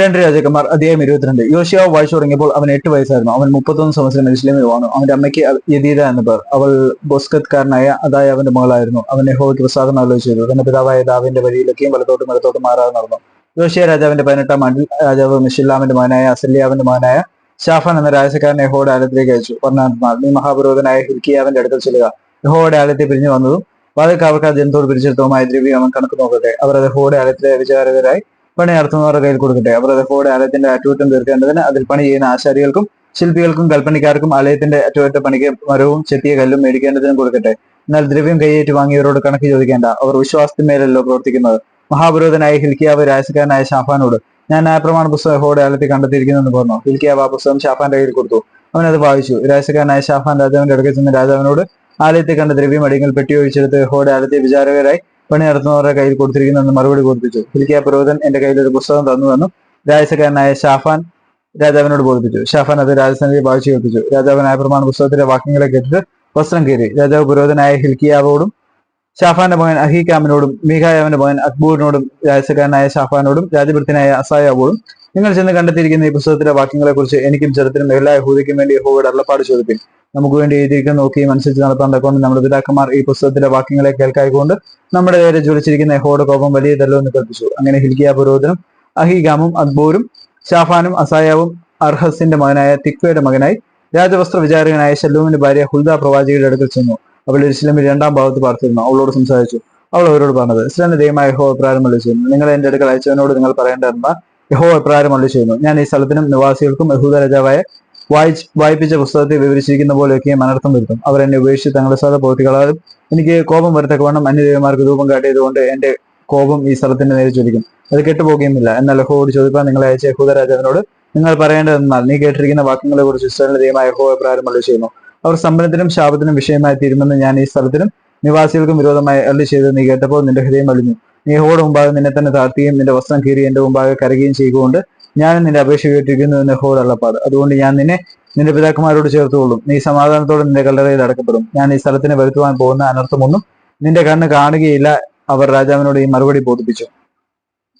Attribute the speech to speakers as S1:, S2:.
S1: രണ്ട് രാജാക്കന്മാർ അധ്യായം ഇരുപത്തിരണ്ട്. യോശിയാവ് വായിച്ചു തുടങ്ങിയപ്പോൾ അവൻ എട്ട് വയസ്സായിരുന്നു. അവൻ മുപ്പത്തൊന്ന് സംവത്സരം ഇസ്ലാമിൽ വന്നു അവന്റെ അമ്മയ്ക്ക് യദീത എന്ന പേർ. അവൾ ബൊസ്കത്കാരനായ അതായ അവന്റെ മകളായിരുന്നു. അവൻ യഹോവയ്ക്ക് പ്രസാദം ആലോചിച്ചു തന്റെ പിതാവായ ദാവിന്റെ വഴിയിലൊക്കെയും വലത്തോട്ടും വലത്തോട്ടും മാറാതെ നടന്നു. യോശിയ രാജാവിന്റെ പതിനെട്ടാം ആണ്ടിൽ രാജാവ് മിഷില്ലാമിന്റെ മകനായ അസല്യാവിന്റെ മകനായ ഷാഫാൻ എന്ന രാജസക്കാരനെ യഹോയുടെ ആലയത്തിലേക്ക് അയച്ചു. പറഞ്ഞാൽ നീ മഹാപുരോഹിതനായ ഹിൽക്കിയാവിന്റെ അടുത്ത് ചെല്ലുക. യഹോയുടെ ആലയത്തെ പിരിഞ്ഞു വന്നതും വാതിൽ കാവക്കാർ ജനത്തോട് പിരിച്ചെടുത്തവുമായ ദ്രവ്യം അവൻ കണക്ക് നോക്കട്ടെ. അവർ അത് യഹോയുടെ ആലയത്തിലെ വിചാരകരായി പണി നടത്തുന്നവരുടെ കയ്യിൽ കൊടുക്കട്ടെ. അവർ റെക്കോർഡ് ആലയത്തിന്റെ അറ്റകുറ്റം തീർക്കേണ്ടതിന് അതിൽ പണി ചെയ്യുന്ന ആശാരികൾക്കും ശില്പികൾക്കും കൽപ്പണിക്കാർക്കും ആലയത്തിന്റെ അറ്റകുറ്റ പണിക്ക് മരവും ചെത്തിയ കല്ലും മേടിക്കേണ്ടതിനും കൊടുക്കട്ടെ. എന്നാൽ ദ്രവ്യം കൈയേറ്റ് വാങ്ങിയവരോട് കണക്ക് ചോദിക്കേണ്ട. അവർ വിശ്വാസത്തിന്മേലല്ലോ പ്രവർത്തിക്കുന്നത്. മഹാപുരോധനായ ഹിൽക്കിയാവ് രാജസ്ഥാനായ ഷാഫാനോട് ഞാൻ ന്യായപ്രമാണ പുസ്തകം ഹോടെ ആലത്തിൽ കണ്ടെത്തിയിരിക്കുന്നു എന്ന് പറഞ്ഞു. ഹിൽക്കിയാവ് ആ പുസ്തകം ഷാഫാന്റെ കയ്യിൽ കൊടുത്തു. അവൻ അത് വായിച്ചു. രാജസ്ഥാനായ ഷാഫാൻ രാജാവിന്റെ അടുക്കൽ ചെന്ന് രാജാവിനോട് ആലയത്തെ കണ്ട ദ്രവ്യം അടിയങ്ങൾ പെട്ടി ഒഴിച്ചെടുത്ത് ആലത്തെ വിചാരകരായി പണി നടത്തുന്നവരുടെ കയ്യിൽ കൊടുത്തിരിക്കുന്നതെന്ന് മറുപടി ബോധിപ്പിച്ചു. ഹിൽക്കിയ പുരോഹിതൻ എന്റെ കയ്യിൽ ഒരു പുസ്തകം തന്നുവെന്നും രാജസക്കാരനായ ഷാഫാൻ രാജാവിനോട് ബോധിപ്പിച്ചു. ഷാഫാൻ അത് രാജസ്ഥാനിൽ വായിച്ചു കേൾപ്പിച്ചു. രാജാവിനായ പ്രമാണ പുസ്തകത്തിലെ വാക്യങ്ങളെ കേട്ടിട്ട് വസ്ത്രം കീറി. രാജാവ് പുരോഹിതനായ ഹിൽക്കിയാവോടും ഷാഫാന്റെ മകൻ അഹീക്കാമിനോടും മീഖായാവിന്റെ മകൻ അക്ബൂറിനോടും രാജസക്കാരനായ ഷാഫാനോടും രാജഭൃത്തിനായ അസായാവോടും നിങ്ങൾ ചെന്ന് കണ്ടെത്തിയിരിക്കുന്ന ഈ പുസ്തകത്തിലെ വാക്യങ്ങളെ കുറിച്ച് എനിക്കും ചെറുത്തിനും എല്ലാ ഹൂദിക്കും വേണ്ടി യഹോവയുടെ അള്ളപ്പാട് ചോദിപ്പിൻ നമുക്ക് വേണ്ടി എഴുതിയിരിക്കുന്ന നോക്കുകയും അനുസരിച്ച് നടത്താൻ തക്കൊണ്ട് നമ്മുടെ പിതാക്കന്മാർ ഈ പുസ്തകത്തിലെ വാക്യങ്ങളെ കേൾക്കായിക്കൊണ്ട് നമ്മുടെ നേരെ ജ്വലിച്ചിരിക്കുന്ന യഹോയുടെ കോപം വലിയതല്ലോ എന്ന് കൽപ്പിച്ചു. അങ്ങനെ ഹിൽക്കിയ പുരോഹിതനും അഹിഗാമും അക്ബൂരും ഷാഫാനും അസായാവും അർഹസിന്റെ മകനായ തിക്വയുടെ മകനായി രാജവസ്ത്ര വിചാരകനായ ശല്ലൂമിന്റെ ഭാര്യ ഹുൽദ പ്രവാചിയുടെ അടുക്കൽ ചെന്നു. അവൾ ഇസ്ലാമിൽ രണ്ടാം ഭാഗത്ത് പാർത്തിരുന്നു. അവളോട് സംസാരിച്ചു. അവൾ അവരോട് പറഞ്ഞത് ഇസ്ലാമിന്റെ ദൈവമായ ഹോ അഭിപ്രായം അള്ളി ചെയ്യുന്നു നിങ്ങൾ എന്റെ അടുക്കൽ അയച്ചവനോട് നിങ്ങൾ പറയേണ്ടതെന്ന യഹോ അഭിപ്രായം അള്ളി ചെയ്യുന്നു ഞാൻ ഈ സ്ഥലത്തിനും നിവാസികൾക്കും യഹൂദ രാജാവായ വായിച്ച് വായിപ്പിച്ച പുസ്തകത്തെ വിവരിച്ചിരിക്കുന്ന പോലെയൊക്കെ മനർത്ഥം വരുത്തും. അവർ എന്നെ ഉപേക്ഷിച്ച് തങ്ങളുടെ സാധ പ്രവൃത്തികളാലും എനിക്ക് കോപം വരത്തക്കവണ്ണം അന്യദേവന്മാർക്ക് രൂപം കാട്ടിയതുകൊണ്ട് എന്റെ കോപം ഈ സ്ഥലത്തിന്റെ നേരെ ചൊലിക്കും അത് കെട്ടുപോകുകയുമില്ല. എന്നാൽ ലഹോട് ചോദിപ്പാൻ നിങ്ങളെ അയച്ച യഹൂദരാജാവിനോട് നിങ്ങൾ പറയേണ്ടതെന്നാൽ നീ കേട്ടിരിക്കുന്ന വാക്യങ്ങളെ കുറിച്ച് ഇസ്രായേലിന്റെ ദൈവമായ യഹോ പ്രാരംഭം ചെയ്യുന്നു. അവർ സമ്പന്നത്തിനും ശാപത്തിനും വിഷയമായി തീരുമെന്ന് ഞാൻ ഈ സ്ഥലത്തിനും നിവാസികൾക്കും വിരോധമായി അള്ളി ചെയ്ത് നീ കേട്ടപ്പോൾ നിന്റെ ഹൃദയം അളിഞ്ഞു നീ യഹോയുടെ മുമ്പാകെ നിന്നെ തന്നെ താഴ്ത്തുകയും നിന്റെ വസ്ത്രം കീറി എന്റെ മുമ്പാകെ കരകുകയും ചെയ്യുകൊണ്ട് ഞാൻ നിന്റെ അപേക്ഷ കേട്ടിരിക്കുന്നു എന്ന് യഹോയുടെ അള്ളപ്പാട് അതുകൊണ്ട് ഞാൻ നിന്നെ നിന്റെ പിതാക്കന്മാരോട് ചേർത്തുകൊള്ളും. നീ സമാധാനത്തോടെ നിന്റെ കല്ലറയിൽ അടക്കപ്പെടും. ഞാൻ ഈ സ്ഥലത്തിന് വരുത്തുവാൻ പോകുന്ന അനർത്ഥമൊന്നും നിന്റെ കണ്ണ് കാണുകയില്ല. അവർ രാജാവിനോട് ഈ മറുപടി ബോധിപ്പിച്ചു.